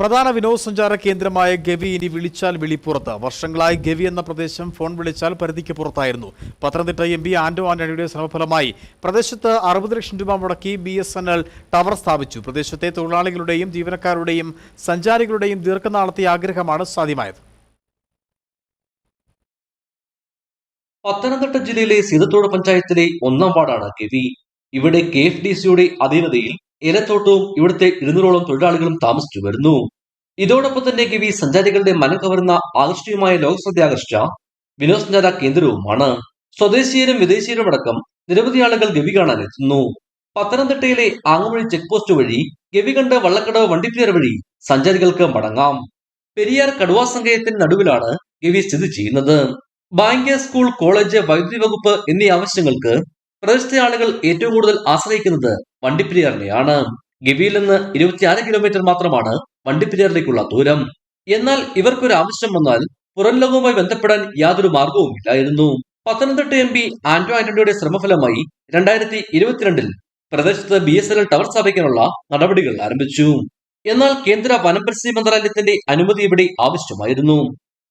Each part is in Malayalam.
പ്രധാന വിനോദസഞ്ചാര കേന്ദ്രമായ ഗവി ഇനി വിളിച്ചാൽ വിളിപ്പുറത്ത്. വർഷങ്ങളായി ഗവി എന്ന പ്രദേശം ഫോൺ വിളിച്ചാൽ പരിധിക്ക് പുറത്തായിരുന്നു. പത്തനംതിട്ട എം പി ആന്റോ ആന്റണിയുടെ ശ്രമഫലമായി പ്രദേശത്ത് അറുപത് ലക്ഷം രൂപ മുടക്കി B S N L tower സ്ഥാപിച്ചു. പ്രദേശത്തെ തൊഴിലാളികളുടെയും ജീവനക്കാരുടെയും സഞ്ചാരികളുടെയും ദീർഘനാളത്തെ ആഗ്രഹമാണ് സാധ്യമായത്. പത്തനംതിട്ട ജില്ലയിലെ സീതത്തോട് പഞ്ചായത്തിലെ ഒന്നാം വാർഡാണ് ഗവി. ഇവിടെ കെ എഫ് ഡി സിയുടെ അധീനതയിൽ ഏലത്തോട്ടവും ഇവിടുത്തെ ഇരുന്നൂറോളം തൊഴിലാളികളും താമസിച്ചു വരുന്നു. ഇതോടൊപ്പം തന്നെ ഗവി സഞ്ചാരികളുടെ മനം കവർന്ന ആകർഷണീയമായ ലോകശ്രദ്ധ ആകർഷിച്ച വിനോദസഞ്ചാര കേന്ദ്രവുമാണ്. സ്വദേശീയരും വിദേശീയരും അടക്കം നിരവധി ആളുകൾ ഗവി കാണാൻ എത്തുന്നു. പത്തനംതിട്ടയിലെ ആങ്ങമൊഴി ചെക്ക് പോസ്റ്റ് വഴി ഗവി കണ്ട് വള്ളക്കടവ് വണ്ടിപ്പേർ വഴി സഞ്ചാരികൾക്ക് മടങ്ങാം. പെരിയാർ കടുവാ സങ്കേതത്തിന് നടുവിലാണ് ഗവി സ്ഥിതി ചെയ്യുന്നത്. ബാങ്ക് സ്കൂൾ കോളേജ് വൈദ്യുതി വകുപ്പ് എന്നീ ആവശ്യങ്ങൾക്ക് പ്രദേശത്തെ ആളുകൾ ഏറ്റവും കൂടുതൽ ആശ്രയിക്കുന്നത് വണ്ടിപ്പെരിയാറിനെയാണ്. ഗവിയിൽ നിന്ന് ഇരുപത്തിയാറ് കിലോമീറ്റർ മാത്രമാണ് വണ്ടിപ്പെരിയാറിലേക്കുള്ള ദൂരം. എന്നാൽ ഇവർക്കൊരു ആവശ്യം വന്നാൽ പുറം ലോകവുമായി ബന്ധപ്പെടാൻ യാതൊരു മാർഗവും ഇല്ലായിരുന്നു. പത്തനംതിട്ട എം പി ആന്റോ ആന്റണിയുടെ ശ്രമഫലമായി രണ്ടായിരത്തി ഇരുപത്തിരണ്ടിൽ പ്രദേശത്ത് B S N L tower സ്ഥാപിക്കാനുള്ള നടപടികൾ ആരംഭിച്ചു. എന്നാൽ കേന്ദ്ര വനപരിസ്ഥിതി മന്ത്രാലയത്തിന്റെ അനുമതി ഇവിടെ ആവശ്യമായിരുന്നു.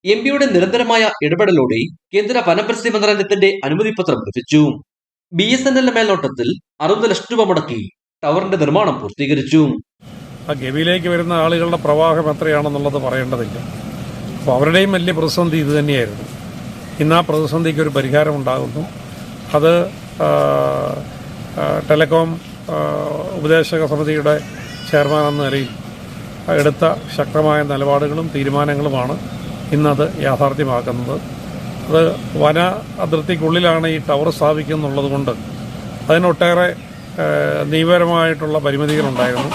എം പിയുടെ നിരന്തരമായ ഇടപെടലോടെ കേന്ദ്ര വനപരിസ്ഥിതി മന്ത്രാലയത്തിന്റെ അനുമതി പത്രം ലഭിച്ചു. ബി എസ് എൻ എല്ലിന്റെ മേൽനോട്ടത്തിൽ അറുപത് ലക്ഷം രൂപ മുടക്കി ടവറിന്റെ നിർമ്മാണം പൂർത്തീകരിച്ചു. ഗവിയിലേക്ക് വരുന്ന ആളുകളുടെ പ്രവാഹം എത്രയാണെന്നുള്ളത് പറയേണ്ടതില്ല. അപ്പോൾ അവരുടെയും വലിയ പ്രതിസന്ധി ഇത് തന്നെയായിരുന്നു. ഇന്ന് ആ പ്രതിസന്ധിക്ക് ഒരു പരിഹാരം ഉണ്ടാകുന്നു. അത് ടെലികോം ഉപദേശക സമിതിയുടെ ചെയർമാൻ എന്ന നിലയിൽ എടുത്ത ശക്തമായ നിലപാടുകളും തീരുമാനങ്ങളുമാണ് ഇന്നത് യാഥാർത്ഥ്യമാക്കുന്നത്. അത് വന അതിർത്തിക്കുള്ളിലാണ് ഈ ടവർ സ്ഥാപിക്കുന്നുള്ളത് കൊണ്ട് അതിനൊട്ടേറെ നിയമപരമായിട്ടുള്ള പരിമിതികളുണ്ടായിരുന്നു.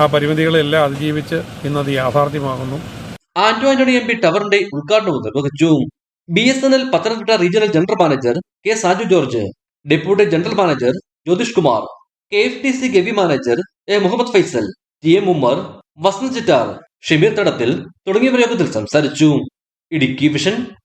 ആ പരിമിതികളെല്ലാം അതിജീവിച്ച് ഇന്നത് യാഥാർത്ഥ്യമാകുന്നു. ആന്റോ ആന്റണി എം പി ടവറിന്റെ ഉദ്ഘാടനവും നിർവഹിച്ചു. B S N L Pathanamthitta regional general manager K Saju George deputy general manager Jyothish Kumar K F T C Gavi manager A Muhammad Faisal T M Ummer Vasanth Chittar Shameer Thadathil തുടങ്ങിയവർ യോഗത്തിൽ സംസാരിച്ചു. ഇടുക്കി വിഷൻ